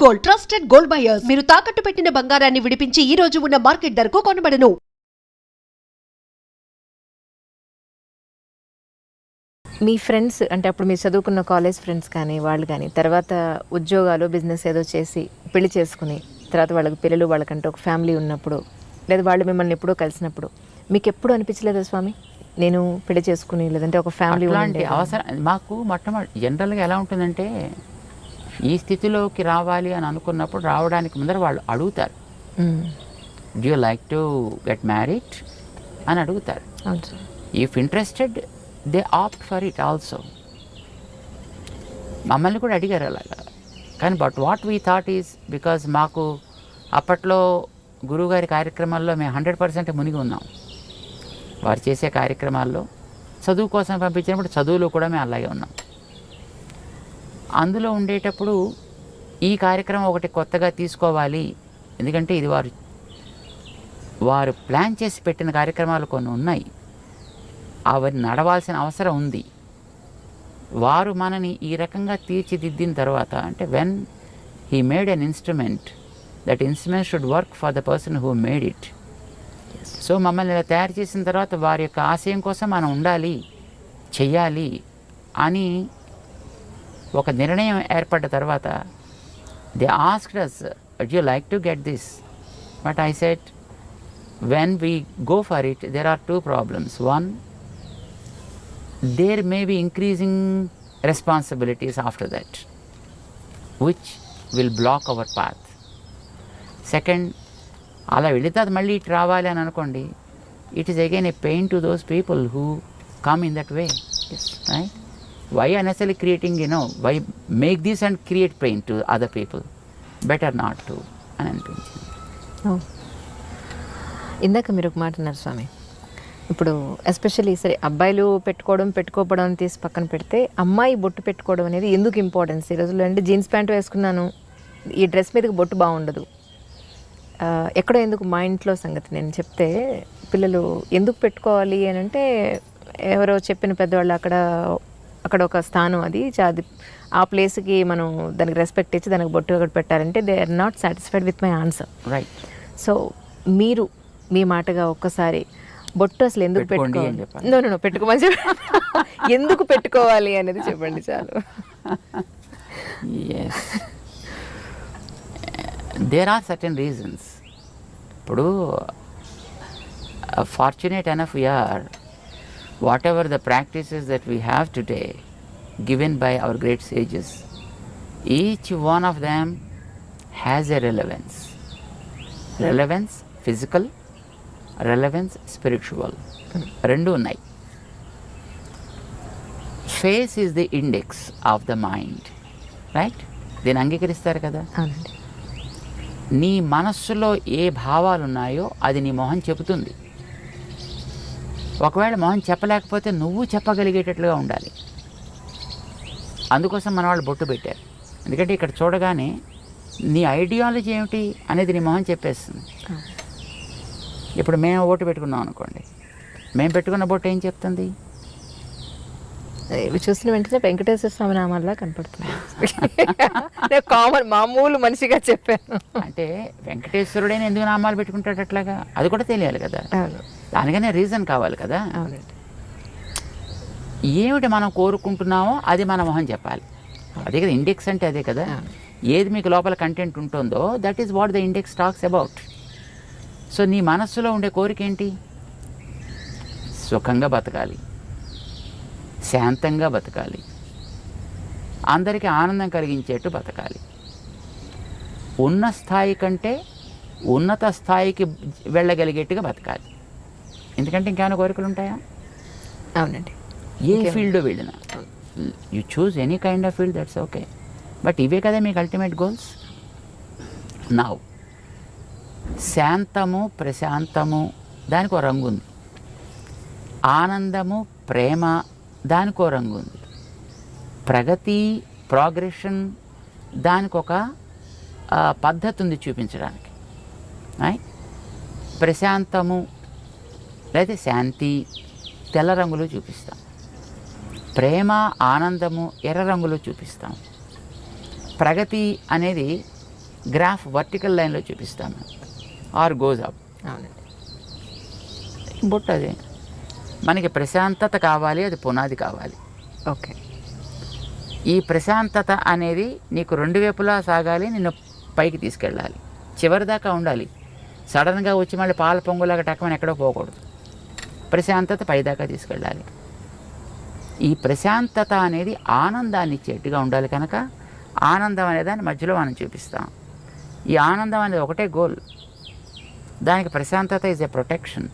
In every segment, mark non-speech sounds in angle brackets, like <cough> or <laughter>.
Gold trusted gold buyers మీరు తాకట్టు పెట్టిన బంగారాన్ని విడిపించి ఈ రోజు ఉన్న మార్కెట్ ధరకు కొనబడను. మీ ఫ్రెండ్స్ అంటే అప్పుడు మీరు చదువుకున్న కాలేజ్ ఫ్రెండ్స్ కానీ వాళ్ళు కానీ తర్వాత ఉద్యోగాలు బిజినెస్ ఏదో చేసి పెళ్ళి చేసుకుని తర్వాత వాళ్ళకి పిల్లలు వాళ్ళకంటే ఒక ఫ్యామిలీ ఉన్నప్పుడు లేదా వాళ్ళు మిమ్మల్ని ఎప్పుడో కలిసినప్పుడు మీకు ఎప్పుడు అనిపించలేదా స్వామి? నేను పెళ్ళి చేసుకుని లేదంటే ఒక ఫ్యామిలీ అవసరం మాకు మొట్టమొదటి జనరల్గా ఎలా ఉంటుందంటే ఈ స్థితిలోకి రావాలి అని అనుకున్నప్పుడు రావడానికి ముందర వాళ్ళు అడుగుతారు. Do you like to get married అని అడుగుతారు. If interested they opt for it also మమ్మల్ని కూడా అడిగారు అలాగా. కానీ but what we thought is because మాకు అప్పట్లో గురువుగారి కార్యక్రమాల్లో మేము హండ్రెడ్ పర్సెంట్ మునిగి ఉన్నాం. వారు చేసే కార్యక్రమాల్లో చదువు కోసం పంపించినప్పుడు చదువులో కూడా మేము అలాగే ఉన్నాం. అందులో ఉండేటప్పుడు ఈ కార్యక్రమం ఒకటి కొత్తగా తీసుకోవాలి. ఎందుకంటే ఇది వారు వారు ప్లాన్ చేసి పెట్టిన కార్యక్రమాలు కొన్ని ఉన్నాయి. అవి నడవాల్సిన అవసరం ఉంది. వారు మనని ఈ రకంగా తీర్చిదిద్దిన తర్వాత అంటే when he made an instrument that instrument should work for the person who made it so మమ్మల్ని ఇలా తయారు చేసిన తర్వాత వారి యొక్క ఆశయం కోసం మనం ఉండాలి చెయ్యాలి అని ఒక నిర్ణయం ఏర్పడ్డ తర్వాత they asked us you like to get this but I said when we go for it there are two problems one there may be increasing responsibilities after that which will block our path second అలా వెళితే అది మళ్ళీ ఇటు రావాలి అని అనుకోండి it is again a pain to those people who come in that way right why unnecessary creating you why make this and create pain to other people better not to అని అనిపించింది ఇందాక మీరు ఒక మాట అన్నారు స్వామి. ఇప్పుడు ఎస్పెషల్లీ సరే అబ్బాయిలు పెట్టుకోవడం పెట్టుకోపడం తీసి పక్కన పెడితే అమ్మాయి బొట్టు పెట్టుకోవడం అనేది ఎందుకు ఇంపార్టెన్స్ ఈ రోజుల్లో అంటే జీన్స్ ప్యాంట్ వేసుకున్నాను ఈ డ్రెస్ మీదకి బొట్టు బాగుండదు. ఎక్కడో ఎందుకు మా ఇంట్లో సంగతి నేను చెప్తే పిల్లలు ఎందుకు పెట్టుకోవాలి అని అంటే ఎవరో చెప్పిన పెద్దవాళ్ళు అక్కడ అక్కడ ఒక స్థానం అది. అది ఆ ప్లేస్కి మనం దానికి రెస్పెక్ట్ ఇచ్చి దానికి బొట్టు ఒకటి పెట్టాలంటే they are not satisfied with my answer. Right. So మీరు మీ మాటగా ఒక్కసారి బొట్టు అసలు ఎందుకు పెట్టుకోండి పెట్టుకోవాలి? పెట్టుకోమని చెప్ప <laughs> ఎందుకు పెట్టుకోవాలి అనేది చెప్పండి చాలు. దేర్ ఆర్ సర్టన్ రీజన్స్ ఇప్పుడు fortunate enough we are whatever the practices that we have today given by our great sages each one of them has a relevance relevance physical relevance spiritual రెండు ఉన్నాయి. Face is the index of the mind right దీన్ని అంగీకరిస్తారు కదా? నీ మనస్సులో ఏ భావాలు ఉన్నాయో అది నీ మొహం చెబుతుంది. ఒకవేళ మొహం చెప్పలేకపోతే నువ్వు చెప్పగలిగేటట్లుగా ఉండాలి. అందుకోసం మన వాళ్ళు బొట్టు పెట్టారు. ఎందుకంటే ఇక్కడ చూడగానే నీ ఐడియాలజీ ఏమిటి అనేది నీ మొహం చెప్పేస్తుంది. ఇప్పుడు మేము ఓటు పెట్టుకున్నాం అనుకోండి. మేము పెట్టుకున్న బొట్టు ఏం చెప్తుంది? ఇవి చూసిన వెంటనే వెంకటేశ్వర స్వామి నామాల్లా కనపడుతుంది కామన్ మామూలు మనిషిగా చెప్పాను. అంటే వెంకటేశ్వరుడైన ఎందుకు నామాలు పెట్టుకుంటాడు అట్లాగా? అది కూడా తెలియాలి కదా. దానికనే రీజన్ కావాలి కదా. ఏమిటి మనం కోరుకుంటున్నామో అది మన మొహం చెప్పాలి. అదే కదా ఇండెక్స్ అంటే అదే కదా. ఏది మీకు లోపల కంటెంట్ ఉంటుందో that is what the index talks about so నీ మనస్సులో ఉండే కోరిక ఏంటి? సుఖంగా బతకాలి. శాంతంగా బతకాలి. అందరికీ ఆనందం కలిగించేట్టు బతకాలి. ఉన్న స్థాయి కంటే ఉన్నత స్థాయికి వెళ్ళగలిగేట్టుగా బతకాలి. ఎందుకంటే ఇంకేమైనా కోరికలు ఉంటాయా? అవునండి. ఏ ఫీల్డ్ వెళ్ళినా. You choose any kind of field that's okay but ఇవే కదా మీకు అల్టిమేట్ గోల్స్ నౌ శాంతము ప్రశాంతము దానికి ఒక రంగు ఉంది. ఆనందము ప్రేమ దానికి రంగు ఉంది. ప్రగతి ప్రోగ్రెషన్ దానికి ఒక పద్ధతి ఉంది చూపించడానికి? ప్రశాంతము లేదా శాంతి తెల్ల రంగులో చూపిస్తాం. ప్రేమ ఆనందము ఎర్ర రంగులో చూపిస్తాం. ప్రగతి అనేది గ్రాఫ్ వర్టికల్ లైన్లో చూపిస్తాము ఆర్ గోజ్ అప్. బొట్టు అదే. మనకి ప్రశాంతత కావాలి అది పునాది కావాలి. ఓకే. ఈ ప్రశాంతత అనేది నీకు రెండు వైపులా సాగాలి నిన్ను పైకి తీసుకెళ్ళాలి. చివరి దాకా ఉండాలి. సడన్గా వచ్చి మళ్ళీ పాల పొంగులాగా టక్కమని ఎక్కడో పోకూడదు. ప్రశాంతత పైదాకా తీసుకెళ్ళాలి. ఈ ప్రశాంతత అనేది ఆనందాన్ని ఇచ్చేట్టుగా ఉండాలి కనుక ఆనందం అనే దాన్ని మధ్యలో మనం చూపిస్తాం. ఈ ఆనందం అనేది ఒకటే గోల్. దానికి ప్రశాంతత is a protection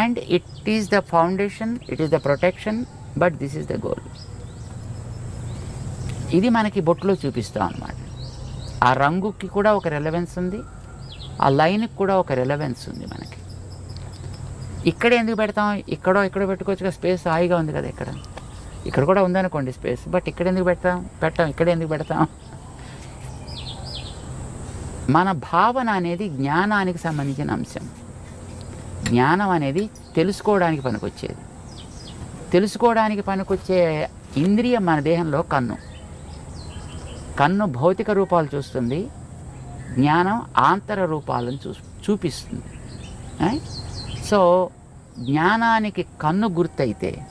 and it is the foundation it is the protection but this is the goal ఇది మనకి బొట్టులో చూపిస్తాం అన్నమాట. ఆ రంగుకి కూడా ఒక రెలవెన్స్ ఉంది ఆ లైన్కి కూడా ఒక రెలవెన్స్ ఉంది మనకి. ఇక్కడ ఎందుకు పెడతాం? ఇక్కడో ఇక్కడో పెట్టుకోవచ్చు స్పేస్ హాయిగా ఉంది కదా ఇక్కడ. ఇక్కడ కూడా ఉందనుకోండి స్పేస్ బట్ ఇక్కడ ఎందుకు పెడతాం? పెట్టాం ఇక్కడ ఎందుకు పెడతాం? మన భావన అనేది జ్ఞానానికి సంబంధించిన అంశం. జ్ఞానం అనేది తెలుసుకోవడానికి పనికొచ్చేది. తెలుసుకోవడానికి పనికొచ్చే ఇంద్రియం మన దేహంలో కన్ను. కన్ను భౌతిక రూపాలు చూస్తుంది జ్ఞానం ఆంతర రూపాలను చూ చూపిస్తుంది. సో జ్ఞానానికి కన్ను గుర్తయితే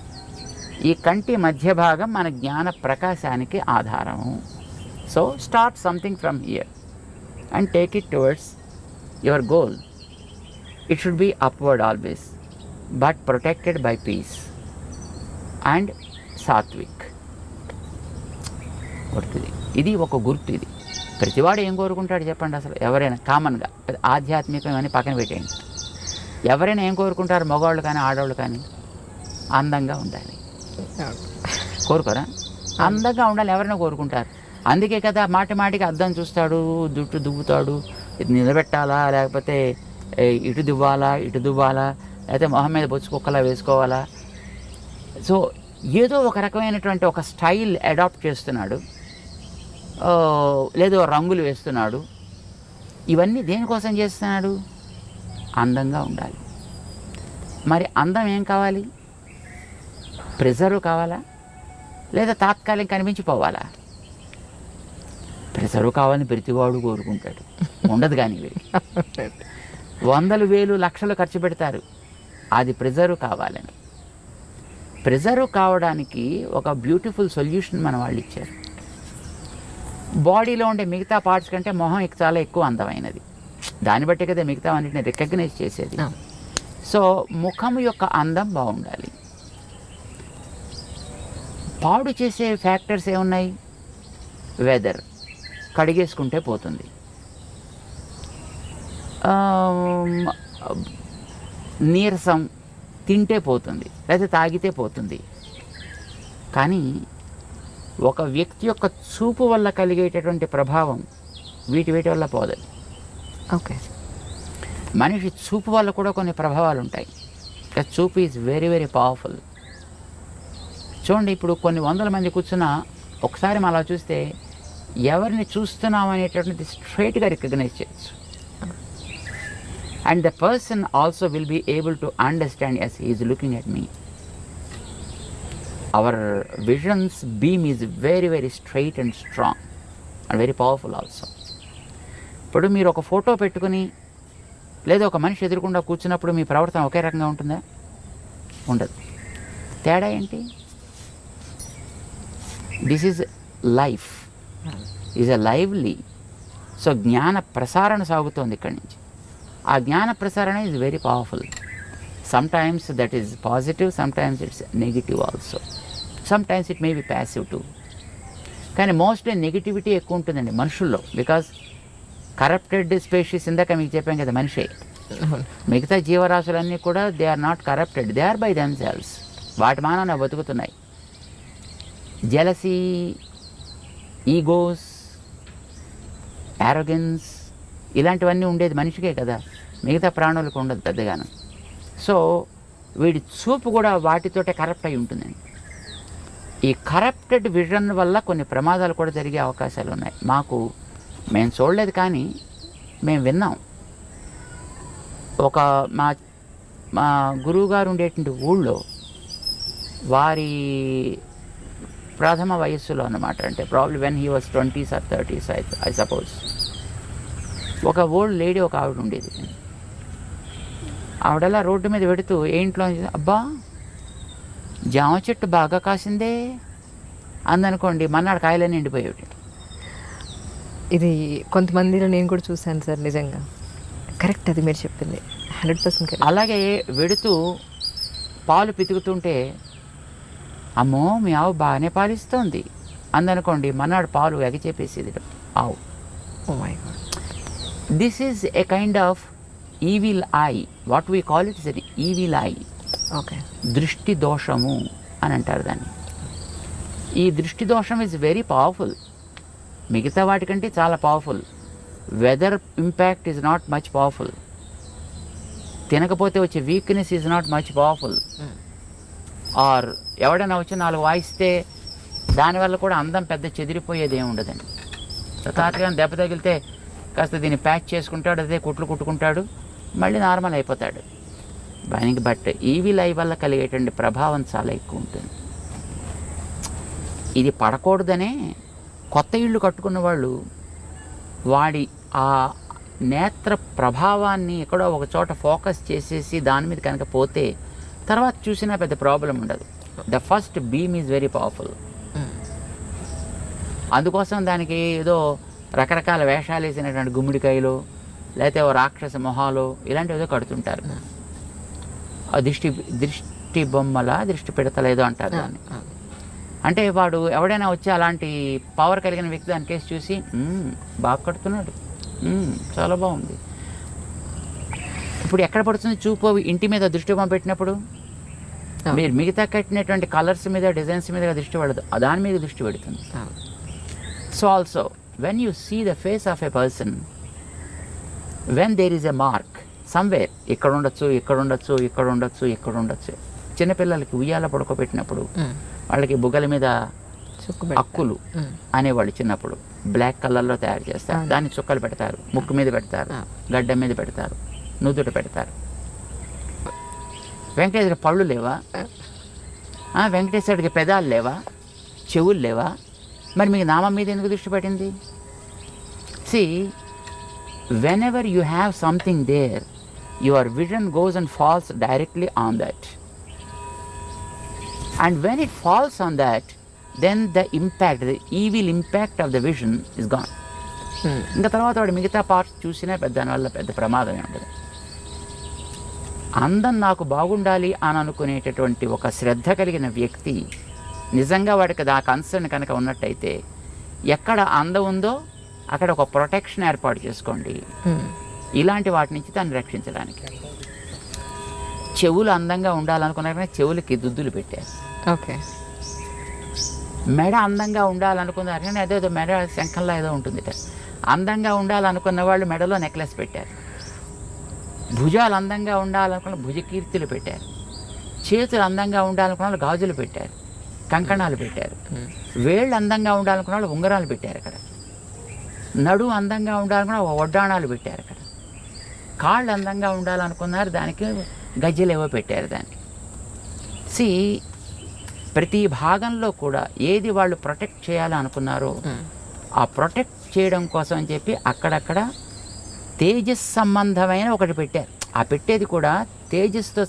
ఈ కంటి మధ్య భాగం మన జ్ఞాన ప్రకాశానికి ఆధారము. So start something from here and take it towards your goal. It should be upward always but protected by peace and Satvik గుర్తుది ఇది. ఒక గుర్తు ఇది. ప్రతివాడు ఏం కోరుకుంటాడు చెప్పండి అసలు? ఎవరైనా కామన్గా ఆధ్యాత్మికం అని పక్కన పెట్టేయండి. ఎవరైనా ఏం కోరుకుంటారు? మగవాళ్ళు కానీ ఆడవాళ్ళు కానీ? అందంగా ఉండాలి. కోరుకోరా? అందంగా ఉండాలి ఎవరైనా కోరుకుంటారు. అందుకే కదా మాటి మాటికి అద్దం చూస్తాడు జుట్టు దువ్వుతాడు ఇది నిలబెట్టాలా? లేకపోతే ఇటు దువ్వాలా ఇటు దువ్వాలా లేకపోతే మొహం మీద బొచ్చు కుక్కలా వేసుకోవాలా? సో ఏదో ఒక రకమైనటువంటి ఒక స్టైల్ అడాప్ట్ చేస్తున్నాడు. లేదో రంగులు వేస్తున్నాడు. ఇవన్నీ దేనికోసం చేస్తున్నాడు? అందంగా ఉండాలి. మరి అందం ఏం కావాలి? ప్రెజర్వ్ కావాలా? లేదా తాత్కాలిక కనిపించిపోవాలా? ప్రెజర్వ్ కావాలని ప్రతివాడు కోరుకుంటాడు. ఉండదు కానీ వీడికి. <laughs> వందలు వేలు లక్షలు ఖర్చు పెడతారు. అది ప్రిజర్వ్ కావాలని. ప్రిజర్వ్ కావడానికి ఒక బ్యూటిఫుల్ సొల్యూషన్ మన వాళ్ళు ఇచ్చారు. బాడీలో ఉండే మిగతా పార్ట్స్ కంటే మొహం చాలా ఎక్కువ అందమైనది. దాన్ని బట్టి కదా మిగతా అన్నిటిని రికగ్నైజ్ చేసేది. సో ముఖం యొక్క అందం బాగుండాలి. పాడు చేసే ఫ్యాక్టర్స్ ఏమున్నాయి? వెదర్. కడిగేసుకుంటే పోతుంది. నీరసం తింటే పోతుంది లేదా తాగితే పోతుంది. కానీ ఒక వ్యక్తి యొక్క చూపు వల్ల కలిగేటటువంటి ప్రభావం వీటి వీటి వల్ల పోదు. ఓకే. మనిషి చూపు వల్ల కూడా కొన్ని ప్రభావాలు ఉంటాయి. ఇంకా చూపు ఈజ్ వెరీ వెరీ పవర్ఫుల్ చూడండి ఇప్పుడు కొన్ని వందల మంది కూర్చున్నా ఒకసారి మనం అలా చూస్తే ఎవరిని చూస్తున్నాం అనేటటువంటిది స్ట్రైట్గా రికగ్నైజ్ చేయొచ్చు. And the person also will be able to understand as is looking at me our visions beam is very very straight and strong and very powerful also ఇప్పుడు మీరు ఒక ఫోటో పెట్టుకుని లేదా ఒక మనిషి ఎదురుకుండా కూర్చున్నప్పుడు మీ ప్రవర్తన ఒకే రకంగా ఉంటుందా? ఉండదు. తేడా ఏంటి? This is life is a lively so జ్ఞాన ప్రసారణ సాగుతోంది ఇక్కడి నుంచి. ఆ జ్ఞాన ప్రసారణ is very powerful sometimes that is positive sometimes it's negative also sometimes it may be passive to కానీ మోస్ట్లీ నెగిటివిటీ ఎక్కువ ఉంటుందండి మనుషుల్లో బికాస్ కరప్టెడ్ స్పేషీస్ ఇందాక మీకు చెప్పాం కదా మనిషే. మిగతా జీవరాశులన్నీ కూడా they are not corrupted they are by themselves వాటి మానవ బతుకుతున్నాయి. జెలసీ ఈగోస్ యారోగెన్స్ ఇలాంటివన్నీ ఉండేది మనిషికే కదా. మిగతా ప్రాణులకు ఉండదు పెద్దగాను. సో వీడి చూపు కూడా వాటితోటే కరప్ట్ అయి ఉంటుందండి. ఈ కరప్టెడ్ విజన్ వల్ల కొన్ని ప్రమాదాలు కూడా జరిగే అవకాశాలు ఉన్నాయి. మాకు మేము చూడలేదు కానీ మేము విన్నాం. ఒక మా మా గురువుగారు ఉండేటువంటి ఊళ్ళో వారి ప్రథమ వయస్సులో అన్నమాట. అంటే probably when he was twenties or thirties I I suppose ఒక ఓల్డ్ లేడీ ఒక ఆవిడ ఉండేది. ఆవిడలా రోడ్డు మీద పెడుతూ ఏంట్లో అబ్బా జామ చెట్టు బాగా కాసిందే. అందనుకోండి మన్నాడు కాయలన్నీ ఎండిపోయేవి ఇది కొంతమందిలో నేను కూడా చూశాను సార్ నిజంగా. కరెక్ట్ అది మీరు చెప్పింది. హండ్రెడ్ పర్సెంట్ అలాగే వెడుతూ పాలు పితుకుతుంటే అమ్మో మీ ఆవు బాగానే పాలిస్తోంది. అందనుకోండి మన్నాడు పాలు ఎగచేపేసేది. ఆవు. ఓ my God this is a kind of evil eye what we call it is evil eye okay దృష్టి దోషము అని అంటారు దాన్ని. ఈ దృష్టి దోషం ఇస్ వెరీ పవర్ఫుల్ మిగతా వాటికంటే చాలా powerful weather impact is not much powerful తినకపోతే వచ్చే weakness is not much powerful or ఎవడైనా వచ్చి నాలుగు వాయిస్తే దానివల్ల కూడా అందం పెద్ద చెదిరిపోయేది ఏమి ఉండదండి. తాతగా దెబ్బ తగిలితే కాస్త దీన్ని ప్యాచ్ చేసుకుంటాడు అదే కుట్లు కుట్టుకుంటాడు మళ్ళీ నార్మల్ అయిపోతాడు. దానికి బట్ ఈవీ లై వల్ల కలిగేటువంటి ప్రభావం చాలా ఎక్కువ ఉంటుంది. ఇది పడకూడదనే కొత్త ఇళ్ళు కట్టుకున్న వాళ్ళు వాడి ఆ నేత్ర ప్రభావాన్ని ఎక్కడో ఒక చోట ఫోకస్ చేసేసి దాని మీద కనుక పోతే తర్వాత చూసినా పెద్ద ప్రాబ్లం ఉండదు. The first beam is very powerful. అందుకోసం దానికి ఏదో రకరకాల వేషాలు వేసినటువంటి గుమ్మిడికాయలు లేకపోతే ఓ రాక్షస మొహాలు ఇలాంటివి ఏదో కడుతుంటారు. ఆ. దృష్టి దృష్టి బొమ్మల దృష్టి పెడతలేదో అంటారు దాన్ని. అంటే వాడు ఎవడైనా వచ్చి అలాంటి పవర్ కలిగిన వ్యక్తి దాని కేసు చూసి "మ్మ్, బాగా కడుతున్నాడు. చాలా బాగుంది. ఇప్పుడు ఎక్కడ పడుతుంది చూపు ఇంటి మీద దృష్టి బొమ్మ పెట్టినప్పుడు. మీరు మిగతా కట్టినటువంటి కలర్స్ మీద డిజైన్స్ మీద దృష్టి పడదు. దాని మీద దృష్టి పెడుతుంది. So also when you see the face of a person when there is a mark somewhere ఇక్కడ ఉండొచ్చు ఇక్కడ ఉండొచ్చు ఇక్కడ ఉండొచ్చు ఇక్కడ ఉండొచ్చు. చిన్నపిల్లలకి ఉయ్యాల పడుకోబెట్టినప్పుడు వాళ్ళకి బుగ్గల మీద అక్కులు అనేవాళ్ళు చిన్నప్పుడు. బ్లాక్ కలర్లో తయారు చేస్తారు. దాన్ని చుక్కలు పెడతారు ముక్కు మీద పెడతారు. గడ్డ మీద పెడతారు నుదుట పెడతారు. వెంకటేశ్వర పళ్ళు లేవా? వెంకటేశ్వరుడికి పెదాలు లేవా? చెవులు లేవా? మరి మీకు నామం మీద ఎందుకు దృష్టి పడింది see whenever you have something there your vision goes and falls directly on that and when it falls on that then the impact the evil impact of the vision is gone. ఇంకా తర్వాత వాడు మిగతా parts చూసినా పెద్ద దానివల్ల పెద్ద ప్రమాదమే ఉండదు. అందం నాకు బాగుండాలి అని అనుకునేటటువంటి ఒక శ్రద్ధ కలిగిన వ్యక్తి నిజంగా వాడికి ఆ కన్సర్న్ కనుక ఉన్నట్టయితే ఎక్కడ అందం ఉందో అక్కడ ఒక ప్రొటెక్షన్ ఏర్పాటు చేసుకోండి. ఇలాంటి వాటి నుంచి దాన్ని రక్షించడానికి. చెవులు అందంగా ఉండాలనుకున్నారు కానీ చెవులకి దుద్దులు పెట్టారు. ఓకే. మెడ అందంగా ఉండాలనుకున్నారు కానీ అదేదో మెడ శంఖంలో ఏదో ఉంటుంది. అందంగా ఉండాలనుకున్న వాళ్ళు మెడలో నెక్లెస్ పెట్టారు. భుజాలు అందంగా ఉండాలనుకున్న భుజకీర్తులు పెట్టారు. చేతులు అందంగా ఉండాలనుకున్న వాళ్ళు గాజులు పెట్టారు. కంకణాలు పెట్టారు. వేళ్ళు అందంగా ఉండాలనుకున్న వాళ్ళు ఉంగరాలు పెట్టారు అక్కడ. నడు అందంగా ఉండాలనుకున్న వడ్డాణాలు పెట్టారు అక్కడ. కాళ్ళు అందంగా ఉండాలనుకున్నారు దానికి గజ్జలు ఏవో పెట్టారు దానికి. సి ప్రతి భాగంలో కూడా ఏది వాళ్ళు ప్రొటెక్ట్ చేయాలనుకున్నారో ఆ ప్రొటెక్ట్ చేయడం కోసం అని చెప్పి అక్కడక్కడ తేజస్ సంబంధమైన ఒకటి పెట్టారు. ఆ పెట్టేది కూడా తేజస్తో